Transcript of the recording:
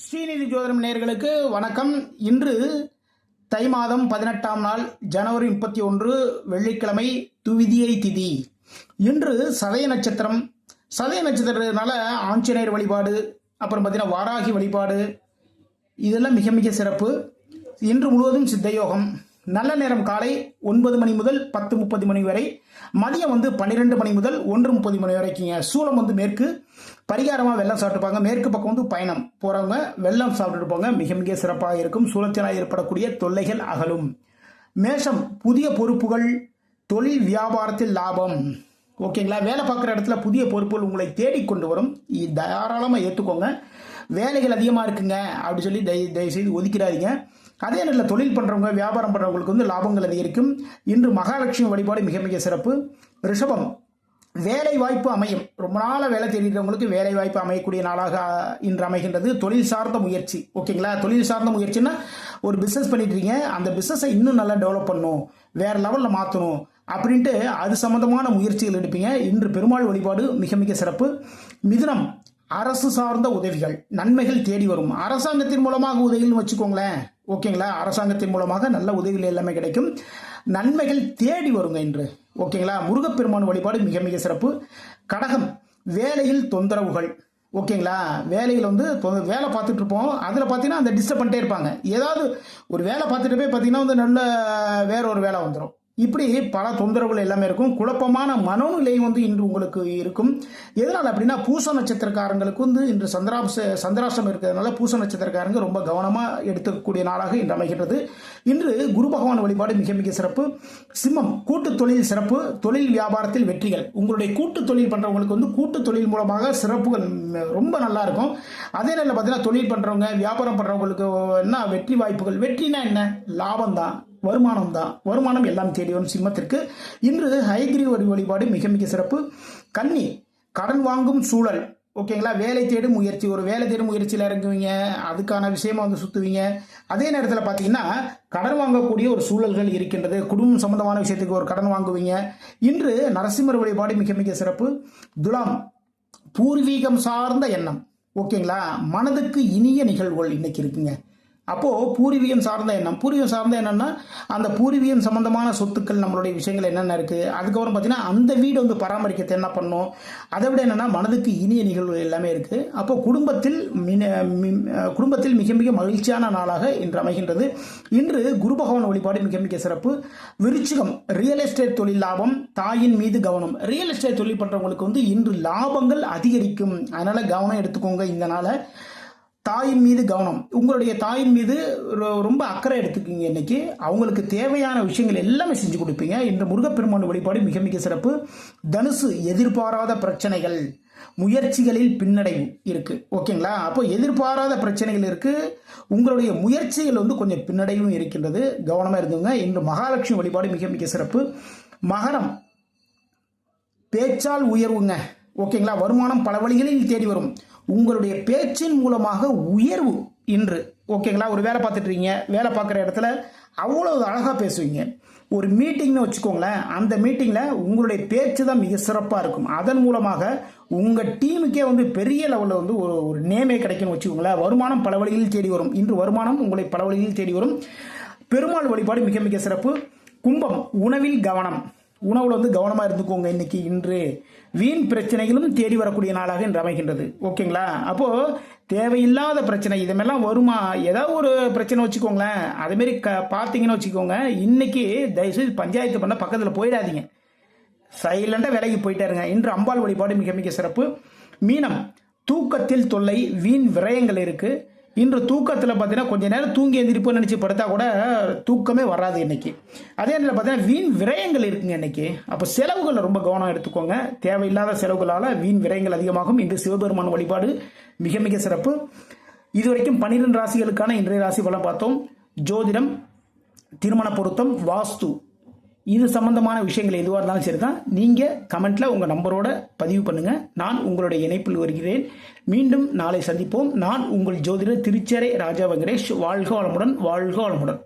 ஸ்ரீநிதி ஜோதிடம் நேர்களுக்கு வணக்கம். இன்று தை மாதம் பதினெட்டாம் நாள் ஜனவரி முப்பத்தி ஒன்று வெள்ளிக்கிழமை துவிதியை திதி. இன்று சதய நட்சத்திரம். சதய நட்சத்திரத்தினால ஆஞ்சநேயர் வழிபாடு அப்புறம் பார்த்தீங்கன்னா வாராகி வழிபாடு இதெல்லாம் மிக மிக சிறப்பு. இன்று முழுவதும் சித்தயோகம் நல்ல நேரம் காலை ஒன்பது மணி முதல் பத்து முப்பது மணி வரை மதியம் வந்து பன்னிரெண்டு மணி முதல் ஒன்று முப்பது மணி வரைக்குங்க. சூளம் வந்து மேற்கு பரிகாரமாக வெள்ளம் சாப்பிட்டுப்பாங்க. மேற்கு பக்கம் வந்து பயணம் போகிறவங்க வெள்ளம் சாப்பிட்டுட்டு போங்க. மிக மிக சிறப்பாக இருக்கும். சூழத்தினால் ஏற்படக்கூடிய தொல்லைகள் அகலும். மேஷம் புதிய பொறுப்புகள் தொழில் வியாபாரத்தில் லாபம். ஓகேங்களா? வேலை பார்க்குற இடத்துல புதிய பொறுப்புகள் உங்களை தேடி கொண்டு வரும். தாராளமாக ஏற்றுக்கோங்க வேலைகள் அதிகமாக இருக்குங்க. அப்படி சொல்லி தயவு தயவுசெய்து ஒதுக்கிறாதீங்க அதே நேரத்தில் தொழில் பண்ணுறவங்க வியாபாரம் பண்ணுறவங்களுக்கு வந்து லாபங்கள் அதிகரிக்கும். இன்று மகாலட்சுமி வழிபாடு மிக மிக சிறப்பு. ரிஷபம் வேலை வாய்ப்பு அமையும். ரொம்ப நாளாக வேலை தேடிக்கிறவங்களுக்கு வேலை வாய்ப்பு அமையக்கூடிய நாளாக இன்று அமைகின்றது. தொழில் சார்ந்த முயற்சி. ஓகேங்களா? தொழில் சார்ந்த முயற்சின்னா ஒரு பிஸ்னஸ் பண்ணிட்டு இருக்கீங்க அந்த பிஸ்னஸை இன்னும் நல்லா டெவலப் பண்ணும் வேறு லெவலில் மாற்றணும் அப்படின்ட்டு அது சம்மந்தமான முயற்சிகள் எடுப்பீங்க. இன்று பெருமாள் வழிபாடு மிக மிக சிறப்பு. மிதுனம் அரசு சார்ந்த உதவிகள் நன்மைகள் தேடி வரும். அரசாங்கத்தின் மூலமாக உதவின்னு வச்சுக்கோங்களேன். ஓகேங்களா? அரசாங்கத்தின் மூலமாக நல்ல உதவிகள் எல்லாமே கிடைக்கும். நன்மைகள் தேடி வருங்க இன்று. ஓகேங்களா? முருகப்பெருமான் வழிபாடு மிக மிக சிறப்பு. கடகம் வேலையில் தொந்தரவுகள். ஓகேங்களா? வேலையில் வந்து தொ- வேலை பார்த்துட்டு இருப்போம். அதில் பார்த்தீங்கன்னா அந்த டிஸ்டர்ப் பண்ணிட்டே இருப்பாங்க. ஏதாவது ஒரு வேலை பார்த்துட்டு போய் பார்த்தீங்கன்னா வந்து நல்ல வேற ஒரு வேலை வந்துடும் இப்படி பல தொந்தரவுகள் எல்லாமே இருக்கும். குழப்பமான மனோநிலை வந்து இன்று உங்களுக்கு இருக்கும். எதனால் அப்படின்னா பூச நட்சத்திரக்காரங்களுக்கு வந்து இன்று சந்திராச சந்திராசம் இருக்கிறதுனால பூச நட்சத்திரக்காரங்க ரொம்ப கவனமாக எடுத்துக்கக்கூடிய நாளாக இன்று அமைகின்றது. இன்று குரு பகவான் வழிபாடு மிக மிக சிறப்பு. சிம்மம் கூட்டு தொழில் சிறப்பு. தொழில் வியாபாரத்தில் வெற்றிகள். உங்களுடைய கூட்டு தொழில் பண்ணுறவங்களுக்கு வந்து கூட்டு தொழில் மூலமாக சிறப்புகள் ரொம்ப நல்லா இருக்கும். அதே நேரில் பார்த்தீங்கன்னா தொழில் பண்ணுறவங்க வியாபாரம் பண்ணுறவங்களுக்கு என்ன வெற்றி வாய்ப்புகள்? வெற்றினா என்ன? லாபம் தான் வருமானம் தான் வருமானம் எல்லாம் தேடி வரும் சிம்மத்திற்கு. இன்று ஹைகிரி வரி வழிபாடு மிக மிக சிறப்பு. கன்னி கடன் வாங்கும் சூழல். ஓகேங்களா வேலை தேடும் முயற்சி. ஒரு வேலை தேடும் முயற்சியில் இறங்குவீங்க. அதுக்கான விஷயமா வந்து சுற்றுவீங்க அதே நேரத்தில் பார்த்தீங்கன்னா கடன் வாங்கக்கூடிய ஒரு சூழல்கள் இருக்கின்றது. குடும்பம் சம்பந்தமான விஷயத்துக்கு ஒரு கடன் வாங்குவீங்க. இன்று நரசிம்மர் வழிபாடு மிக மிக சிறப்பு. துலாம் பூர்வீகம் சார்ந்த எண்ணம். ஓகேங்களா மனதுக்கு இனிய நிகழ்வுகள் இன்னைக்கு இருக்குங்க. அப்போது பூர்வீகம் சார்ந்த எண்ணம். பூர்வீகம் சார்ந்த என்னென்னா அந்த பூர்வீகம் சம்மந்தமான சொத்துக்கள் நம்மளுடைய விஷயங்கள் என்னென்ன இருக்குது அதுக்கப்புறம் பார்த்தீங்கன்னா அந்த வீடு வந்து பராமரிக்கிறது என்ன பண்ணும்? அதை விட என்னென்னா மனதுக்கு இனிய நிகழ்வுகள் எல்லாமே இருக்குது அப்போ குடும்பத்தில் குடும்பத்தில் மிக மிக மகிழ்ச்சியான நாளாக இன்று அமைகின்றது. இன்று குரு பகவான் வழிபாடு மிக மிக சிறப்பு. விருச்சிகம் ரியல் எஸ்டேட் தொழில் லாபம் தாயின் மீது கவனம். ரியல் எஸ்டேட் தொழில் பண்ணுறவங்களுக்கு வந்து இன்று லாபங்கள் அதிகரிக்கும். அதனால் கவனம் எடுத்துக்கோங்க இந்த நாளை. தாயின் மீது கவனம். உங்களுடைய தாயின் மீது ரொம்ப அக்கறை எடுத்துக்கிங்க இன்னைக்கு. அவங்களுக்கு தேவையான விஷயங்கள் எல்லாமே செஞ்சு கொடுப்பீங்க. இன்று முருகப்பெருமான் வழிபாடு மிக மிக சிறப்பு. தனுசு எதிர்பாராத பிரச்சனைகள் முயற்சிகளில் பின்னடைவு இருக்கு. ஓகேங்களா? அப்போ எதிர்பாராத பிரச்சனைகள் இருக்கு. உங்களுடைய முயற்சிகள் வந்து கொஞ்சம் பின்னடைவும் இருக்கின்றது. கவனமா இருந்துங்க. இன்று மகாலட்சுமி வழிபாடு மிக மிக சிறப்பு. மகரம் பேச்சால் உயர்வுங்க. ஓகேங்களா? வருமானம் பல வழிகளில் தேடி வரும். உங்களுடைய பேச்சின் மூலமாக உயர்வு. இன்று ஓகேங்களா? ஒரு வேலை பார்த்துட்ருக்கீங்க வேலை பார்க்குற இடத்துல அவ்வளோ அழகாக பேசுவீங்க. ஒரு மீட்டிங்னு வச்சுக்கோங்களேன் அந்த மீட்டிங்கில் உங்களுடைய பேச்சு தான் மிக சிறப்பாக இருக்கும். அதன் மூலமாக உங்கள் டீமுக்கே வந்து பெரிய லெவலில் வந்து ஒரு ஒரு நேமே கிடைக்கும்னு வச்சுக்கோங்களேன். வருமானம் பல வழிகளில் தேடி வரும். இன்று வருமானம் உங்களை பல வழிகளில் தேடி வரும். பெருமாள் வழிபாடு மிக மிக சிறப்பு. கும்பம் உணவில் கவனம். உணவுல வந்து கவனமா இருந்துக்கோங்க இன்னைக்கு இன்று. வீண் பிரச்சனைகளும் தேடி வரக்கூடிய நாளாக இன்று அமைகின்றது. ஓகேங்களா? அப்போ தேவையில்லாத பிரச்சனை இதெல்லாம் வருமா? ஏதாவது ஒரு பிரச்சனை வச்சுக்கோங்களேன். அதே க பார்த்தீங்கன்னு வச்சுக்கோங்க. இன்னைக்கு தயவுசெய்து பஞ்சாயத்து பண்ண பக்கத்தில் போயிடாதீங்க. சைலண்டாக விலகி போயிட்டாருங்க. இன்று அம்பாள் வழிபாடு மிக மிக சிறப்பு. மீனம் தூக்கத்தில் தொல்லை வீண் விரயங்கள் இருக்குது இன்று தூக்கத்தில் பார்த்தீங்கன்னா கொஞ்ச நேரம் தூங்கி எந்திரிப்போம்னு நினச்சி படுத்தா கூட தூக்கமே வராது இன்னைக்கு. அதே நேரத்தில் பார்த்தீங்கன்னா வீண் விரயங்கள் இருக்குங்க இன்னைக்கு. அப்போ செலவுகளில் ரொம்ப கவனம் எடுத்துக்கோங்க. தேவையில்லாத செலவுகளால் வீண் விரயங்கள் அதிகமாகும். இன்று சிவபெருமான் வழிபாடு மிக மிக சிறப்பு. இதுவரைக்கும் பன்னிரெண்டு ராசிகளுக்கான இன்றைய ராசி பலம் பார்த்தோம். ஜோதிடம் திருமண பொருத்தம் வாஸ்து. இது சம்பந்தமான விஷயங்கள் எதுவாக இருந்தாலும் சரி தான் நீங்கள் கமெண்ட்டில் உங்கள் நம்பரோட பதிவு பண்ணுங்கள் நான் உங்களுடைய இணைப்பில் வருகிறேன். மீண்டும் நாளை சந்திப்போம். நான் உங்கள் ஜோதிடர் திருச்சேரை ராஜா வெங்கடேஷ். வாழ்க வளமுடன் வாழ்க வளமுடன்.